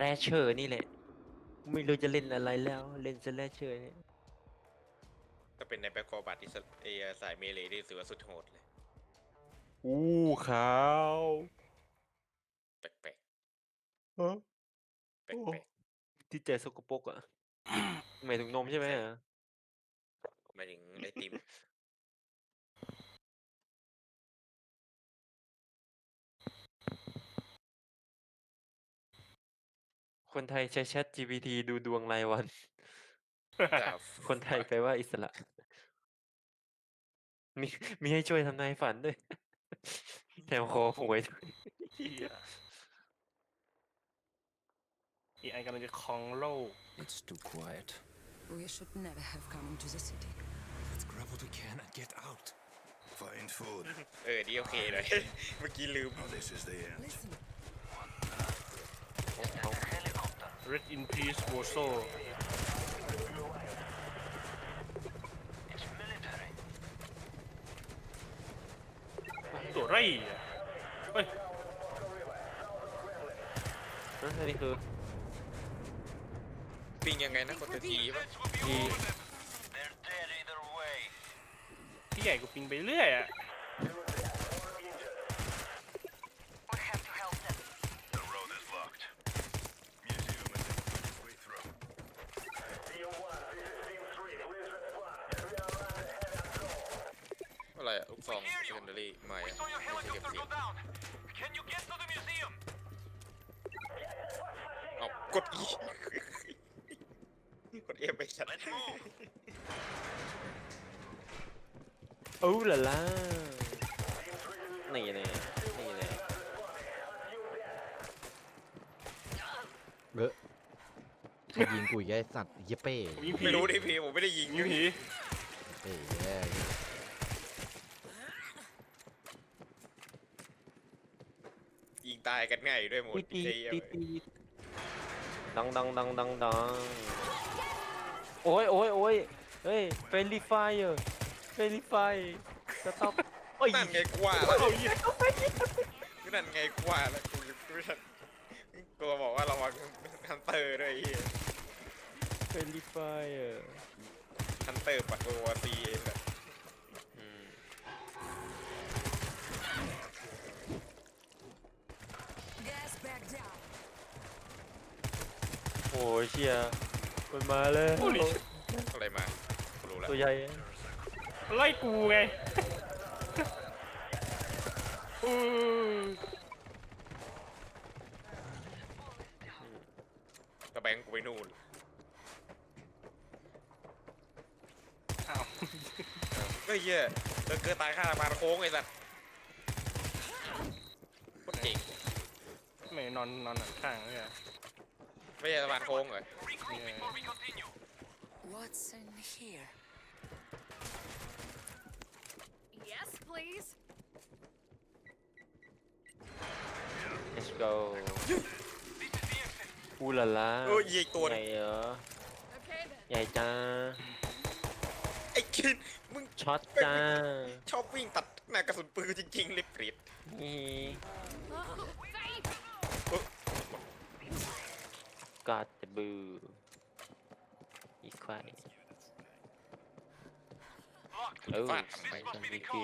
แรเชอร์นี่แหละ ไม่รู้จะเล่นอะไรแล้ว เล่นจะแรเชอร์เนี่ยถ้าเป็นในแบ็คคอบัตที่สเออสายเมเลนี่ถือว่าสุดโหดเลย อู้ขาวแปลกฮะๆแปลโอ้กที่ใจสกปรกอะหมายถึงนมใช่ไหมอะๆหมายถึงไอติม คนไทยใช้ Chat GPT ดูดวงรายวันแต่คนไทยแปลว่าอิสระ มีมีให้ช่วยทำนายฝันด้วย แถมขอหวยด้วยเหี้ยอีไอกำลังจะครองโลก It's too quiet. We should never have come into the city. Let's grab what we can and get out. Find food. เออ นี่โอเคเลย เมื่อกี้ลืม Oh, this is the end. Listen, Red in Peace Warso ตัวไรอะเฮ้ยนั่นอันนี้คือปิงยังไงนะคนตัวทีป่ะที่พี่ใหญ่กูปิงไปเรื่อยอะ The road is locked. Museum is its way through. อะไรอะลูกซองเซคันดารี่ไม่อะไม่ใช่เก็บเสียงเอากดอีกดเอฟ ไปชัดโอ้ล่ะล่ะนี่แน่นี่แน่เบอะใครยิงกูอีกไอ้สัตว์เหี้ยเป้ผมยิงผีไม่รู้ดิพี่ผมไม่ได้ยิงยิงผีเป้แย่ยิงตายกันง่ายด้วยหมดตีตีไอ้เหี้ยตีตีดังดังดังดังดัง โอ้ยโอ้ยโอ้ยเฮ้ยเฟรนลี่ไฟเออเฟรนลี่ไฟสต็อปโอ้ยนั่นไงกว่าแล้วนั่นไงกว่าแล้วกูกูไม่ทันกูบอกว่าระวังฮันเตอร์ด้วยไอ้เหี้ยเฟรนลี่ไฟเออฮันเตอร์ปักโกวาซีเองแบบอืม gas back down. โอ้ยเชีย มันมาแล้วอะไรมากูรู้แล้วตัวใหญ่ไล่กูไงอือกระแบงกูไปนู่นอ้าวเฮ้ยเหี้ยเดินเกินตายข้างทางมานโค้งไอ้สัตว์โคตรเก่งไม่นอนนอนหนังข้างเลยอะไม่ใช่สะพานโค้งเหรอ What's in here? Yes, please. let's go อูล่ะล่ะโอ้ยยิงตัวหใหนึญ่งเหรอ Okay then. ใหญ่จ้า ไอ้คินมึงช็อตจ้าชอบวิ่งตัดหน้ากระสุนปืนจริงๆเลยเปรียดนี่ Oh, faith. กอดจะบูอีกควาย โอ้ฟาดไปทำดีคิว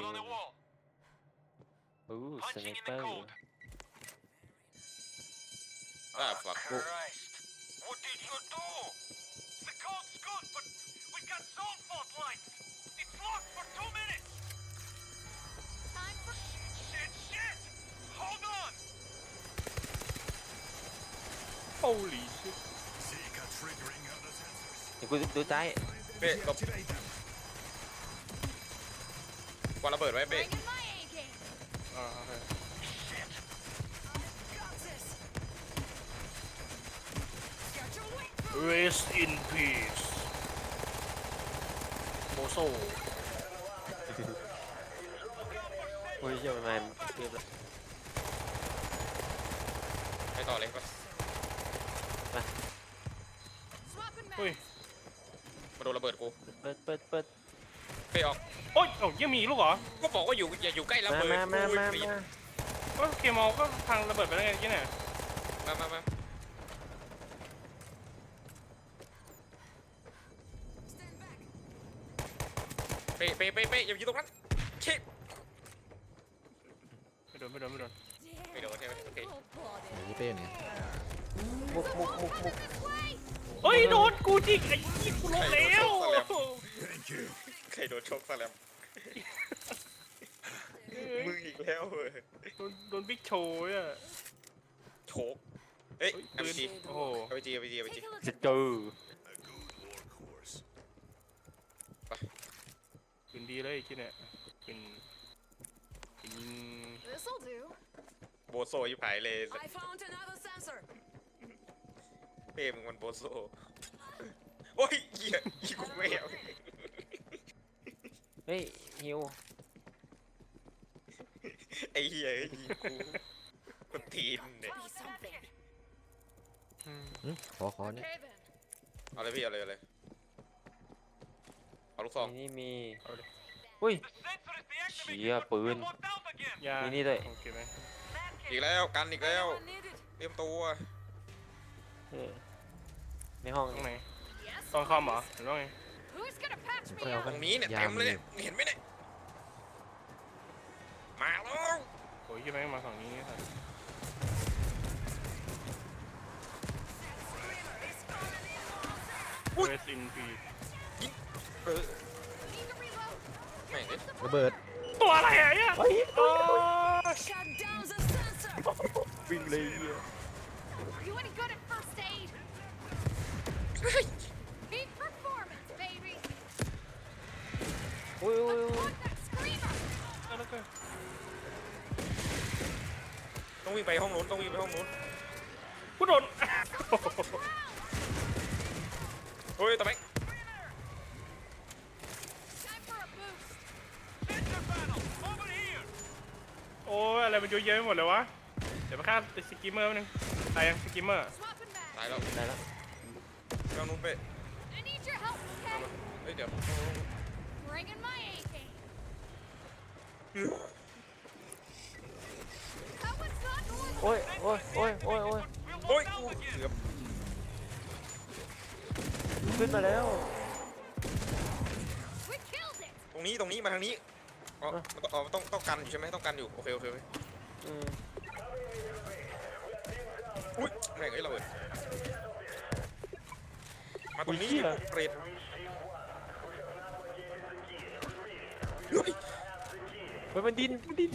โอ้สไนเปอร์อ่าฝักกู What did you do? The code's good, but we got zone fault lights. It's locked for two minutes. Time for Shit, shit! Hold on. โอ้ลีชิต Zika triggering other sensors. เดี๋ย วกูดูใจเป้หลบ Activate them. กวางระเบิดไว้เป้ bringing my A game. อ่าโอเค Got this. Rest in peace โบโซโอ้ยเชี่ยมันมาเรียบร้อยไปต่อเลยปะ Swapping เฮ้ย mags. มาโดนระเบิดกู เปิดเปิดเปิด ไปออกโอ๊ยโอ้ยยังมีลูกเหรอก็บอกว่าอยู่อย่าอยู่ใกล้ระเบิดมามามามาเอ้เกมมอลก็ทางระเบิดไปแล้วไงที่เนี่ยมามามาเปไปไปไป๊ะอย่าอยู่ตรงนั้นเคไม่โดนไม่โดนไม่โดนไม่โดนใช่ไหมโอเคหนีเต้เนี่ยมุกมุกมุกมุกเฮ้ยโดนกูจิกไอ้ยี่กูลงแล้ว Thank you. ใครโดนชกซะแล้วมึงอีกแล้วเว้ยโดนโดนบิ๊กโชว์อะโชกเอ้ยเฮ้ยเอาปืไปนจีโอ้โหเอาไปจีเอาไปจีเอาไปจีจะเจอ A good workhorse. ปืนดีเลยคิดเนี่ยปืนปืนยิง This'll do. โบโซยิบหายเลย I found another sensor. เป้มึงมันโบโซโอ้ยเหี้ยอีกูไม่เอา เฮ้ยฮิวไอ้เหี้ยอีกูคนทีนเนี่ย Be something. หึขอขอเนี่ย Okay then. เอาเลยพี่เอาเลยเอาเลยเอาลูกซองนี่มีอุ้ย The sensor is deactivated. Yeah, but we're ปืน locked out again. ยานี่นี่ด้วย โอเคไหมอีกแล้วกันอีกแล้ว Anyone needed? เตรียมตัวเออในห้องตรงไหน Yes. ตอนคอมเหรอหรือว่าไง Who's gonna patch ไป me เอา up? ตรงนี้เนี่ยยาเต็มเลยมีเนี่ยเห็นไหมเนี่ยมาแล้วโอ้ยยี่แม่งมาฝั่งนี้ครับ เวสอินพีเออ Need to reload. แม่งเอ้ยระเบิดตัวอะไรอะเนี่ยโอ้ย Shut down the sensor. วิ่งเลยเหี้ย You any good at first aid? อุ้ยอุ้ยอุ้ย Put that screamer. แล้วก็ต้องวิ่งไปห้องนู้นต้องวิ่งไปห้องนู้นกูโดนเฮ้ยตะแบงโอ้ยอะไรมันเยอะแยะไปหมดเลยวะ เดี๋ยวมาฆ่าสกิมเมอร์แป๊บนึงตายยังสกิมเมอร์ ตายแล้วได้แล้วไปห้องนู้นไป I need your help, okay? เฮ้ยเดี๋ยว Bringing my A game. That was not normal. โอ้ยโอ้ยโอ้ยโอ้ยโอ้ยโอ้ย We're กู locked out เกื again. อบขึ้นมาแล้ว We killed it. ตรงนี้ตรงนี้มาทางนี้อ๋ออ๋อต้องต้องกันอยู่ใช่ไหมต้องกันอยู่โอเคโอเคโอเคอืมอุ้ยแม่งเอ้ยระเบิดมาตรงนี้อุ้ยเหี้ยเปรต ฮ้ยมันดินมันดิน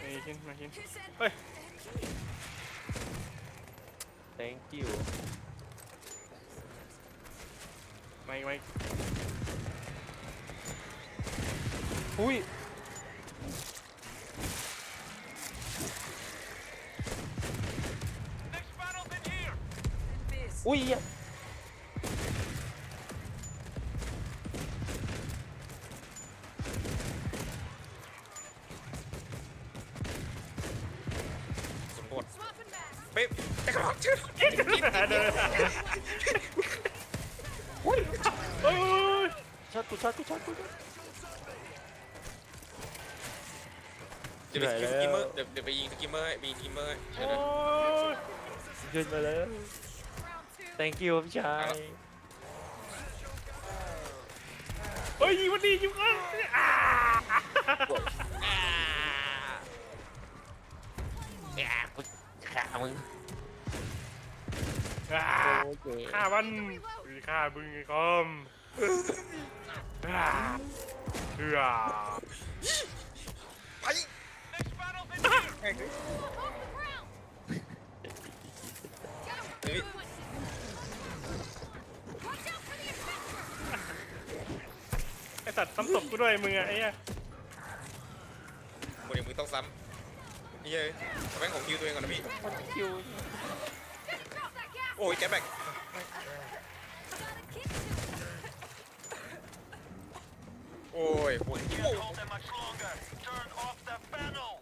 ไอ้คินมาคิน He said, Hey. thank you ไม่ไม่อุ้ย Next panel's in here. this. อุ้ยเหี้ย สมบูรณ์ Swapping back. เป๊ะแต่กระบอกชื่อเดินโอ้ยโอ้ยช็อตกูช็อตกูช็อตกูช็อตเดี๋ยวไปยิงสกิมเมอร์เดี๋ยวเดี๋ยวไปยิงสกิมเมอร์ให้ไปยิงสกิมเมอร์ให้เดี๋ยวโอ้เดี๋ยวยขึ้นมาแล้ว thank you พี่ชายเฮ้ยยิงมันดียิงมันอ่า เนี่ยกู ขามึงอ่าโอเคฆ่ามันฆ่าบึงไอ้คอมอ่าเถื่อไป Next panel's in here. แม่งเอ้ย Off the ground. Go. Hey. Watch out for the adventure. ไอสัตว์ซ้ำศพกูด้วยมึงอะไอ้เหี้ยคนอย่างมึงต้องซ้ำ นี่เฮ้ยตะแบงของคิวตัวเองก่อนนะพี่คิว Get across that gap. โอ้ยแกแบก Gotta keep to โอ้ยปวดคิว Can't hold them much longer. Turn off the panel.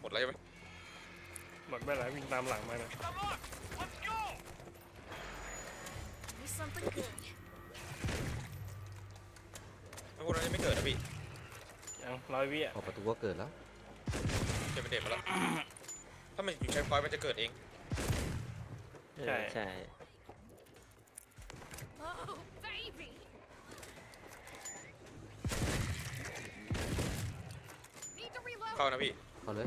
หมดแล้วใช่ไหมหมดไม่ไหลวิ่งตามหลังมาเลย It's unlocked. Let's go. Do something good. แล้วพวกนั้นยังไม่เกิดนะพี่ยัง ร้อยวิอะออกประตูก็เกิดแล้วจะเป็นเด็กมาแล้ว ถ้ามันอยู่ใช้พอยต์มันจะเกิดเองใช่ใช่ Oh, baby. 'Need to reload. เข้านะพี่ เอาเลย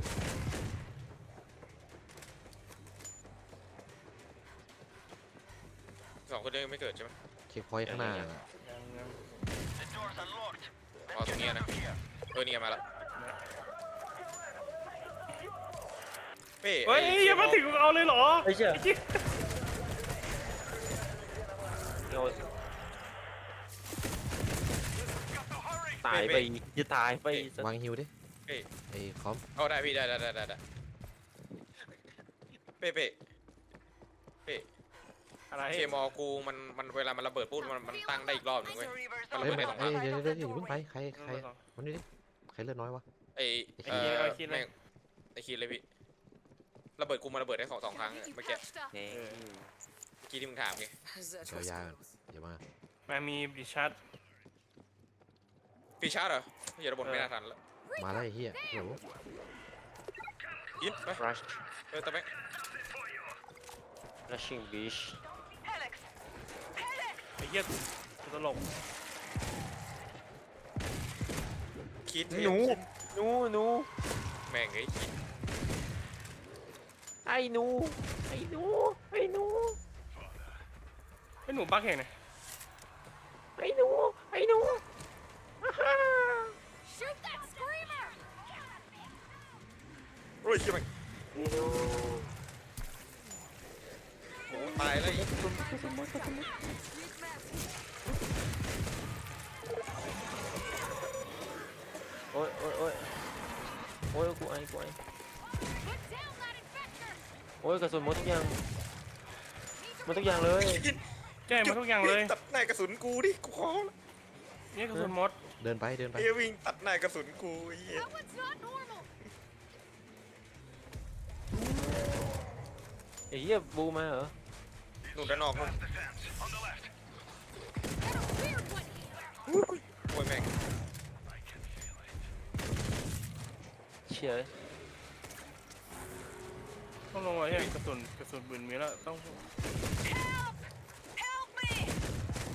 สองคนนี้ยังไม่เกิดใช่ไหม เช็คพอยต์ข้างหน้า ยังยัง The door's unlocked. อ๋อตรงเนี้ยนะเออเนี่ยมาละเป้เฮ้ยไอ้ยังมาถึงเอาเลยเหรอไอ้เชี่ยไอ้เหี้ยโยนตายไปอีกจะตายไปอีกวางฮิวดิเป้ไอ้คอมเอาได้พี่ได้ได้ได้ได้ได้เป้เป้เป้อะไรเคมอกูมันมันเวลามันระเบิดปุ๊บมันมันตั้งได้อีกรอบหนึ่งเว้ย Reaver's มันเฮ้ยระเบิดไม่ได้สองคเอ้รั้ยงเดี๋ยวเดี๋ยวเดี๋ยวอย่าเพิ่งไปใครใครวันนี้ดิใครเลือดน้อยวะ ไอ้ไอ้เอ่คีย์อเอาคีย์เลย แม่งไอ้คีย์เลยพี่ระเบิดกูมันระเบิดได้สองสองครั้ง Get เมื่อ you กี้ patched up. เนี่ยเออเมื่อกี้ที่มึงถามไง That เดี๋ย was วยา close. อย่ามามามีบิชาร์ดปีชาร์ดเหรออย่าระเบิดไม่น่าทันแล้วมาแล้วไอ้เหี้ยโอ้โหยินไปรัชเออแต่ไม่รัชชิ่งบีชไอ้เหี้ยตัวตลก คิดหนู หนูหนูแม่งไอ้คิดไอ้หนู ไอ้หนู ไอ้หนู ไอ้หนูบักเห็นไงไอ้หนู ไอ้หนูอ่าฮ่า Shoot that screamer. โอ้ยชิบหายไอ้หนูหมูตายแล้วอี อ้ยโอ้ยโอ้ยโอ้ยกูไอกูไอ Put down that infector. โอ้ยกระสุนหมดทุกอย่างหมดทุกอย่างเลยแจ้งมาทุกอย่างเลยตัดหน้ากระสุนกูดิกูขอละนี่กระสุนมดเดินไปเดินไปไอ้วิ่งตัดหน้ากระสุนกูไอ้เหี้ย That one's not normal. ไอ้เหี้ยบูมาเหรอหนุนด้านนอกนู่น The fence. On the left. And a weird one. โอ้ยแม่ง เชี่ยต้องลงไว้ให้กระสุนกระสุนปืนมีแล้วต้อง Help me!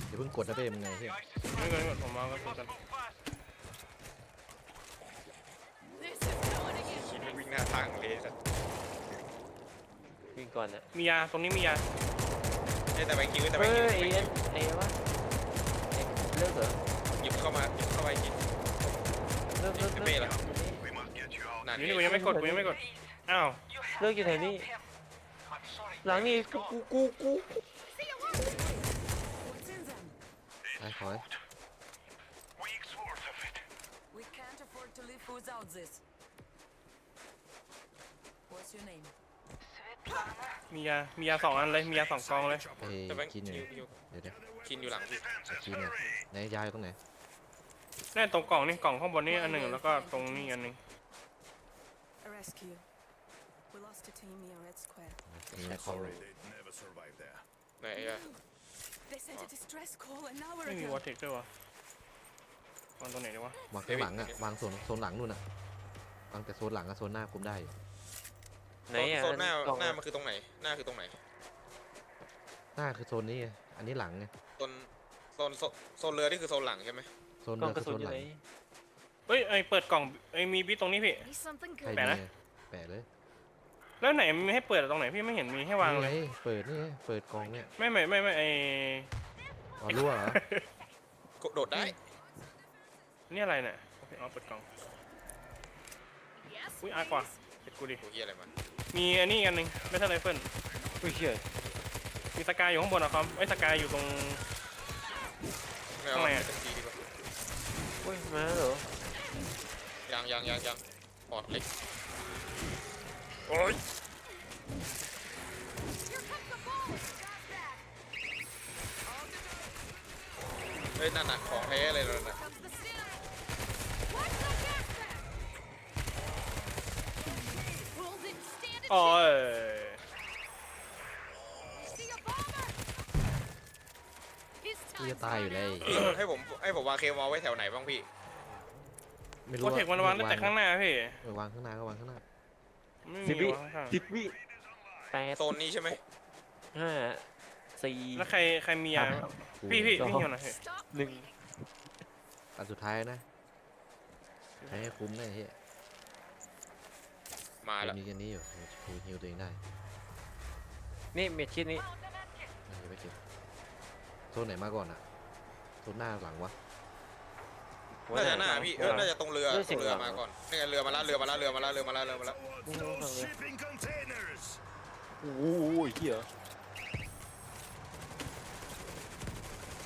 อย่าเพิ่งกดนะเป้มึงไงเหี้ยไม่เงินก่อนผมมากระสุนกัน Move fast. This is going to get คิดไม่วิ่งหน้าทางเลยสัสวิ่งก่อนนะมียาตรงนี้มียาเอ้ยแต่ไปคิวแต่ไปเฮ้ยคิวไอ้เอ็นไอ้วะไอ้เลิกเหรอหยิบเข้ามาหยิบเข้าไปกินเลิกเลิกไอ้เลิเป้กละ นั่นอยู่ไงนี่กูยังไม่กดกูยังไม่กดอ้าว You เลิกอยู่ไหนนี่ him. I'm sorry. หลังนี่กูกูกูกู See you later. What's in them? ไปขอให้ Week's worth of it. We can't afford to live without this. What's your name? มียา มียาสองอันเลย มียาสองกองเลยไอ้แต่ไปกินอยู่คิวคิวเดี๋ยวเดี๋ยวคินอยู่หลังพี่กินเนี่ยไหนยาอยู่ตรงไหนแน่ตรงกล่องนี่กล่องข้างบนนี่อันหนึ่งแล้วก็ตรงนี้อันหนึ่ง A rescue. We lost a team near Red Square. มีคอ They'd never survive there. ไหนอะ They sent a distress call an hour ไม่มี ago. วอเทคด้วยวะวางตรงไหนดีวะวางข้างหลังอะวางโซนโซนหลังนู่นอะวางแต่โซนหลังอะโซนหน้าคุมได้อยู่ไหนอะโซนหน้ากล่องหน้ามันคือตรงไหน หน้าคือตรงไหนหน้าคือโซนนี้ไงอันนี้หลังไงโซนโซนโซนโซนเรือนี่คือโซนหลังใช่ไหมโซนกล่อเรืงอกคืระอสุโซนนอยู่หลัไหนง เฮ้ยไอเปิดกล่องไอมีบิตตรงนี้พี่ Need something ใคร good. แปะมีนะแปะเลยแล้วไหนมีให้เปิดตรงไหนพี่ไม่เห็นมีให้วางเลย นี่ไเปิดนี่ไงเปิดกล่องเนี่ยไม่ไม่ไม่ไม่ไออ๋อรั่วเหรอกดโดดได้นี่อะไรเนี่ยโอเคเอาเปิดกล่อง Yes. อุ้ยอากว่าเปิดกูดิโอ้ยอะไรมามีอันนี้อีกอันหนึ่งไม่ใช่ไรเฟิลอุ้ยเชี่ยมีสกายอยู่ข้างบนนะครับไอ้ยสกายอยู่ตรง ไม่เอาทำไมอะเป็นทีดีกว่าอุ้ยมาแล้วเหรอ ยังยังยังยังปอดเล็กโอ้ย Here comes the ball. Got that. เฮ้ยนั่นน่ะของแท้เลยนั่นน่ะ Comes the snap. Watch the gas back. Hold it. Stand อ๋อ and เออ See a bomber. His กูจะ time's ตายอยู่ run แล้ว out. พี่ให้ผมให้ผมวางเคมอลไว้แถวไหนบ้างพี่ ไม่รู้วอเทคมันวางได้แต่ข้างหน้าพี่เออวางข้างหน้าก็วางข้างหน้าไม่สิบมีวิวางข้างสิบวิแปดโซนนี้ใช่ไหมห้าสี่แล้วใครใครมียาครับพี่พี่พี่เหี่ยวหน่อย Stop หนึ่งอันสุดท้ายนะใช้ให้คุ้มนะไอ้เฮียมาแล้วมีกันนี้อยู่คูฮิวตัวเองได้นี่เม็ดชิ้นนี้น่าจะไปเก็บโซนไหนมาก่อนอะโซนหน้าหลังวะ น่าจะหน้าพี่เออน่าจะตรงเรือเรือตรงเรือเสียงหลังมาก่อนนี่ไงเรือมาแล้วเรือมาแล้วเรือมาแล้วเรือมาแล้วเรือมาแล้วนี่ข้างหลังเลย Shipping containers. โอ้โหเหี้ย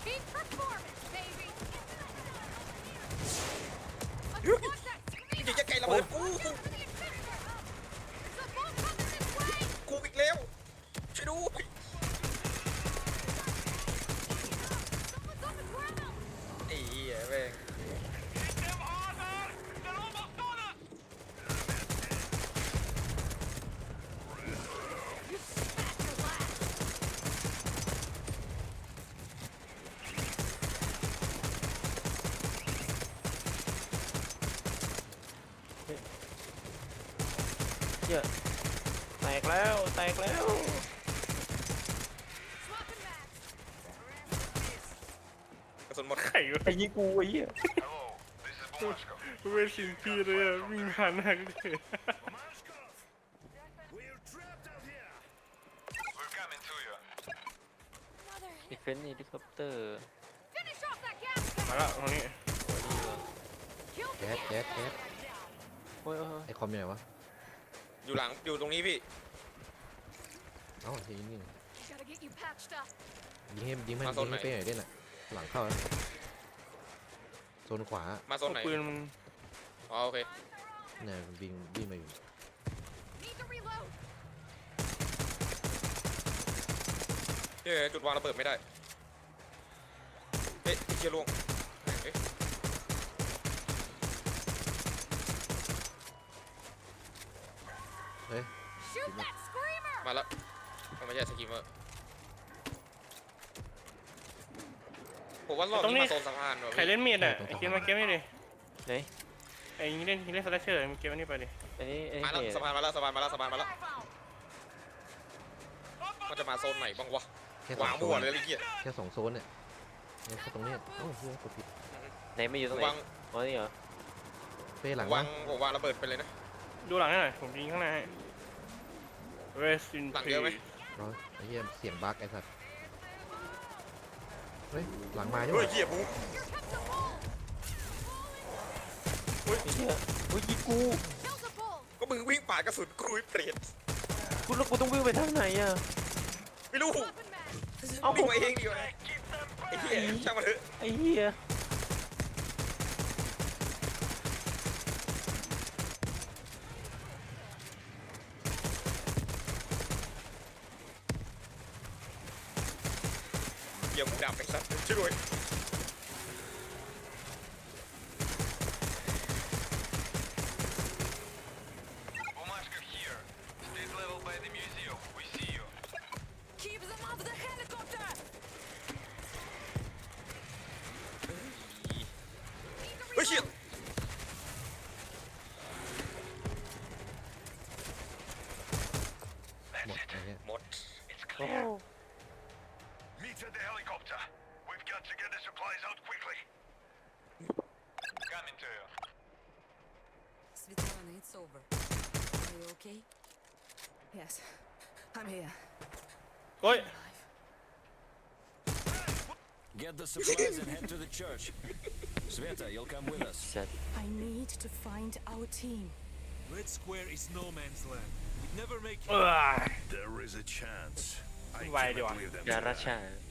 Peak performance, baby. You- What's that? อย่าจะไกลระเบิดกู There's a boat coming this way. กูอีกแล้วช่วยด้วย Someone's on the ground. ไอ้เหี้ยแม่ง Hit them harder! They're almost on us! You smashed your last. เหี้ยแตกแล้วแต กแล้ว Swapping back. กระสุนหมดไข่วะไอ้ยิงกูไอ้เหี้ย Hello, this is Bomaskov. กูเป็นสินพี่เลยอะวิ่งผ่านหน้ากูเลย Bomaskov! We're trapped out here. We're coming to you. Mother. ดิเฟนนี่ดิคอปเตอร์ Finish off that gas มา tank. แล้วตรงนี้ Kill แก๊สแก๊สแก๊สโอ้ยโอ้ยไอคอมอยู่ไหนวะอยู่หลังอยู่ตรงนี้พี่ เอ้าทีนี่ Gotta get you patched up. ยิงให้ยิงให้มาโซยินงไหน ให้เป้หน่อยได้น่ะ หลังเข้านะโซนขวามาโซนไหนปืนมันอ๋อโอเค เนี่ยวิ่งวิ่งมาอยู่ Need to reload. เฮ้ยจุดวางระเบิดไม่ได้ เฮ้ยไอ้เชี่ยล่วงเอ๊ะเฮ้ย Shoot that screamer. มาแล้วเอา ไม่ใช่สกิมเมอร์ผมว่ารอบนี้มาโซนสะพานว่ะใครพี่เล่นมีดอะไอ้เกมมาเกมนี่ดิไหนไอ้ยิงเล่นยิงเล่นสแลชเชอร์มึงเกมอันนี้ไปดิอันนี้อันมาแล้วนี้สะพานมาแล้วสะพานมาแล้วสะพานมาแล้วมันจะมาโซนไหนบ้างวะแค่สอวางงโซมั่วนเลยไอ้เหี้ยแค่สองโซนเนี่ยเนี่ยแค่ตรงเนี้ยเอ้าเฮียกดผิดไหนไม่อยู่ตรงไหนวางอ๋อนี่เหรอเป้หลังวาวะงผมวางระเบิดไปเลยนะ ดูหลังให้หน่อยผมยิงข้างหน้าให้ Rest in หลังเยอะไหม peace ร้อยไอ้เหี้ยเสียงบั๊กไอ้สัตว์เฮ้ยหลังมาใช่เฮ้ไหยมเหี้ยบู Here comes the bull. ไอ้เหี้ยโอ้ยยิงกู Kill the bull. ก็มึงวิ่งป่าดกระสุนกูไอ้เปรตกูแล้วกูต้องวิ่งไปทางไหนอะ ไม่รู้ Swapping back. เอ้า วิ่งมาเองดีกว่าไอ้เหี้ยช่างมันเถอะไอ้เหี้ย เหี้ยมึงดับไอ้สัตว์ช่วยด้วย Bomaskov here. State level by the museum. We see you. Keep them off the helicopter! Need to เฮ้ยเชี่ย reload. หมด Gates at the helicopter. We've got to get the supplies out quickly. Coming to you. Svetlana, it's over. Are you okay? Yes. I'm here. Oi! Get the supplies and head to the church. Sveta, you'll come with us. I need to find our team. Red Square is no man's land. We'd never make it. there is a chance. I can't leave them. There.